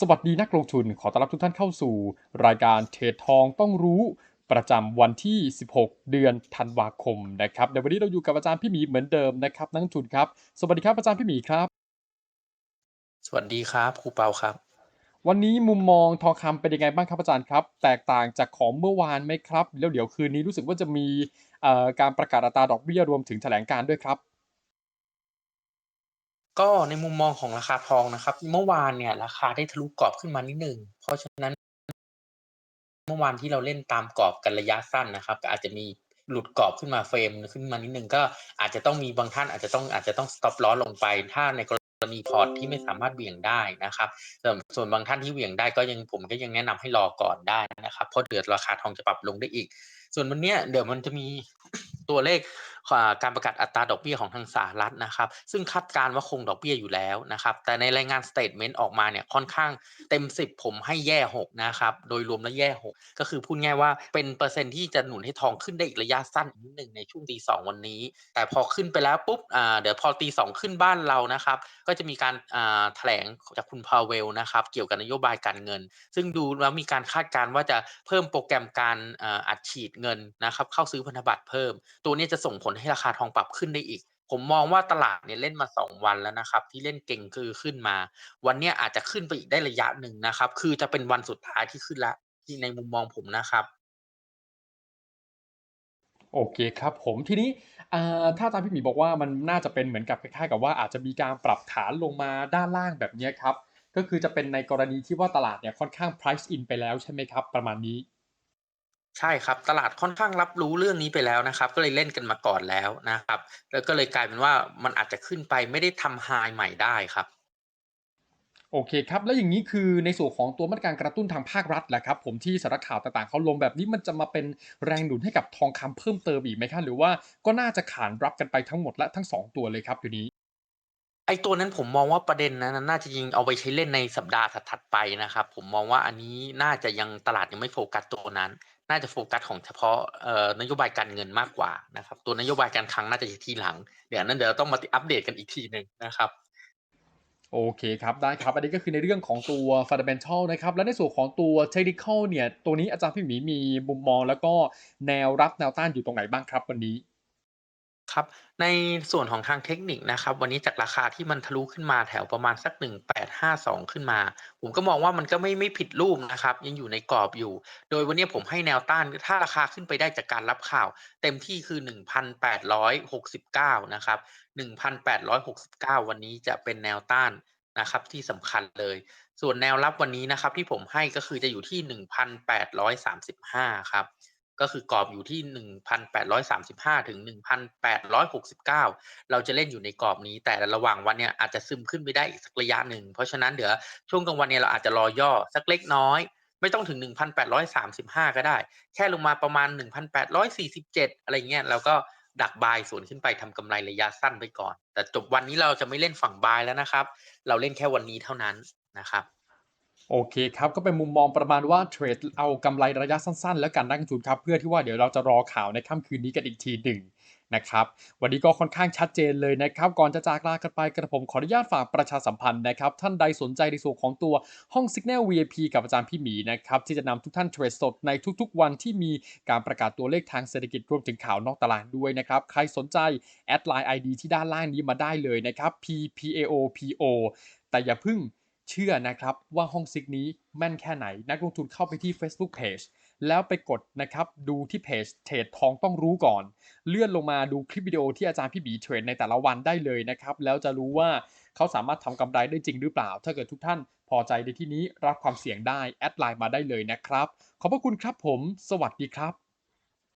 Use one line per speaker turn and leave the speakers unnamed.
สวัสดีนักลงทุนขอต้อนรับทุกท่านเข้าสู่ รายการเทรดทองต้องรู้ประจำวันที่ 16 เดือนธันวาคมนะครับในวันนี้เราอยู่กับอาจารย์พี่หมีเหมือนเดิมนะครับนักลงทุนครับ สวัสดีครับอาจารย์พี่หมีครับ
สวัสดีครับครูเปาครับ
วันนี้มุมมองทองคำเป็นยังไงบ้างครับอาจารย์ครับ แตกต่างจากของเมื่อวานไหมครับ แล้วเดี๋ยวคืนนี้รู้สึกว่าจะมีเอ่อการประกาศอัตราดอกเบี้ยรวมถึงแถลงการณ์ด้วยครับ
ก็ในมุมมองของราคาทองนะครับ เมื่อวานเนี่ย ราคาได้ทะลุกรอบขึ้นมานิดหนึ่งเพราะฉะนั้น เมื่อวานที่เราเล่นตามกรอบกันระยะสั้นนะครับ ก็อาจจะมีหลุดกรอบขึ้นมาเฟรมขึ้นมานิดหนึ่งก็อาจจะต้องมีบางท่านอาจจะต้องอาจจะต้อง stop loss ลงไป ถ้าในกรณีพอร์ตที่ไม่สามารถเบี่ยงได้นะครับ ส่วนบางท่านที่เหวี่ยงได้ก็ยังผมก็ยังแนะนำให้รอก่อนได้นะครับเพราะเดือดราคาทองจะปรับลงได้อีก ส่วนวันเนี้ยเดี๋ยวมันจะมี ตัวเลขการประกาศอัตราดอกเบี้ยของทางสหรัฐนะครับ ซึ่งคาดการณ์ว่าคงดอกเบี้ยอยู่แล้วนะครับ แต่ในรายงานสเตทเมนต์ออกมาเนี่ยค่อนข้างเต็ม 10 ผมให้แย่ 6 นะครับ โดยรวมแล้วแย่ 6 ก็คือพูดง่ายว่าเป็นเปอร์เซ็นที่จะหนุนให้ทองขึ้นได้อีกระยะสั้นอีกนิดหนึ่งในช่วงตีสองวันนี้ แต่พอขึ้นไปแล้วปุ๊บเดี๋ยวพอตีสองขึ้นบ้านเรานะครับ ก็จะมีการแถลงจากคุณพาเวลนะครับ เกี่ยวกับนโยบายการเงิน ซึ่งดูแล้วมีการคาดการณ์ว่าจะเพิ่มโปรแกรมการอัดฉีดเงินนะครับเข้าซื้อพันธบัตรเพิ่มตัวนี้จะส่งผลให้ราคาทองปรับขึ้นได้อีก ผมมองว่าตลาดเนี่ยเล่นมา 2 วันแล้วนะครับ ที่เล่นเก่งคือขึ้นมา วันนี้อาจจะขึ้นไปอีกได้ระยะหนึ่งนะครับ คือจะเป็นวันสุดท้ายที่ขึ้นแล้วที่ในมุมมองผมนะครับ
โอเคครับผมทีนี้ถ้าอาจารย์พี่หมีบอกว่ามันน่าจะเป็นเหมือนกับคล้ายๆกับว่าอาจจะมีการปรับฐานลงมาด้านล่างแบบนี้ครับ ก็คือจะเป็นในกรณีที่ว่าตลาดเนี่ยค่อนข้าง price in ไปแล้วใช่ไหมครับ ประมาณนี้
ใช่ครับ ตลาดค่อนข้างรับรู้เรื่องนี้ไปแล้วนะครับ ก็เลยเล่นกันมาก่อนแล้วนะครับ แล้วก็เลยกลายเป็นว่ามันอาจจะขึ้นไปไม่ได้ทำไฮใหม่ได้ครับ
โอเคครับ แล้วอย่างนี้คือในส่วนของตัวมาตรการกระตุ้นทางภาครัฐแหละครับ ผมที่สารข่าวต่างๆเขาลงแบบนี้มันจะมาเป็นแรงหนุนให้กับทองคำเพิ่มเติมอีกไหมครับหรือว่าก็น่าจะขานรับกันไปทั้งหมดและทั้งสองตัวเลยครับอยู่นี้
ไอ้ตัวนั้นผมมองว่าประเด็นนั้นน่าจะยิงเอาไปใช้เล่นในสัปดาห์ถัดๆไปนะครับ ผมมองว่าอันนี้น่าจะยังตลาดยังไม่โฟกัสตัวนั้น น่าจะโฟกัสของเฉพาะนโยบายการเงินมากกว่านะครับ ตัวนโยบายการคลังน่าจะอยู่ทีหลัง เดี๋ยวนั้นเดี๋ยวต้องมาอัปเดตกันอีกทีหนึ่งนะครับ
โอเคครับได้ครับ อันนี้ก็คือในเรื่องของตัว fundamental นะครับ แล้วในส่วนของตัว technical เนี่ย ตัวนี้อาจารย์พี่หมีมีมุมมองแล้วก็แนวรับแนวต้านอยู่ตรงไหนบ้างครับวันนี้
ครับ ในส่วนของทางเทคนิคนะครับ วันนี้จากราคาที่มันทะลุขึ้นมาแถวประมาณสัก 1852 ขึ้นมา ผมก็มองว่ามันก็ไม่ไม่ผิดรูปนะครับ ยังอยู่ในกรอบอยู่ โดยวันนี้ผมให้แนวต้านถ้าราคาขึ้นไปได้จากการรับข่าว เต็มที่คือ 1,869 นะครับ 1,869 วันนี้จะเป็นแนวต้านนะครับที่สำคัญเลย ส่วนแนวรับวันนี้นะครับที่ผมให้ก็คือจะอยู่ที่ 1,835 ครับ ก็คือกรอบอยู่ที่ 1,835 ถึง 1,869 เราจะเล่นอยู่ในกรอบนี้ แต่ระหว่างวันเนี่ยอาจจะซึมขึ้นไปได้อีกสักระยะหนึ่ง เพราะฉะนั้นเดี๋ยวช่วงกลางวันเนี่ยเราอาจจะรอย่อสักเล็กน้อย ไม่ต้องถึง 1,835 ก็ได้ แค่ลงมาประมาณ 1,847 อะไรเงี้ยเราก็ดักบายสวนขึ้นไปทำกำไรระยะสั้นไปก่อน แต่จบวันนี้เราจะไม่เล่นฝั่งบายแล้วนะครับ เราเล่นแค่วันนี้เท่านั้นนะครับ
โอเคครับ ก็เป็นมุมมองประมาณว่าเทรดเอากำไรระยะสั้นๆ แล้วกันนักลงทุนครับ เพื่อที่ว่าเดี๋ยวเราจะรอข่าวในค่ำคืนนี้กันอีกทีหนึ่งนะครับวันนี้ก็ค่อนข้างชัดเจนเลยนะครับ ก่อนจะจากลากันไปกระผมขออนุญาตฝากประชาสัมพันธ์นะครับ ท่านใดสนใจในส่วนของตัวห้อง Signal VIP กับอาจารย์พี่หมีนะครับ ที่จะนำทุกท่านเทรดสดในทุกๆ วันที่มีการประกาศตัวเลขทางเศรษฐกิจรวมถึงข่าวนอกตลาดด้วยนะครับ ใครสนใจ แอดไลน์ ID ที่ด้านล่างนี้มาได้เลยนะครับ PPAOPO แต่อย่าพึ่ง เชื่อนะครับว่าห้องซิกนี้แม่นแค่ไหน นักลงทุนเข้าไปที่ Facebook Page แล้วไปกดนะครับดูที่เพจเทรดทองต้องรู้ก่อน เลื่อนลงมาดูคลิปวิดีโอที่อาจารย์พี่บีเทรดในแต่ละวันได้เลยนะครับ แล้วจะรู้ว่าเขาสามารถทำกำไรได้จริงหรือเปล่า ถ้าเกิดทุกท่านพอใจในที่นี้รับความเสี่ยงได้ แอดไลน์มาได้เลยนะครับ ขอบพระคุณครับผม สวัสดีครับ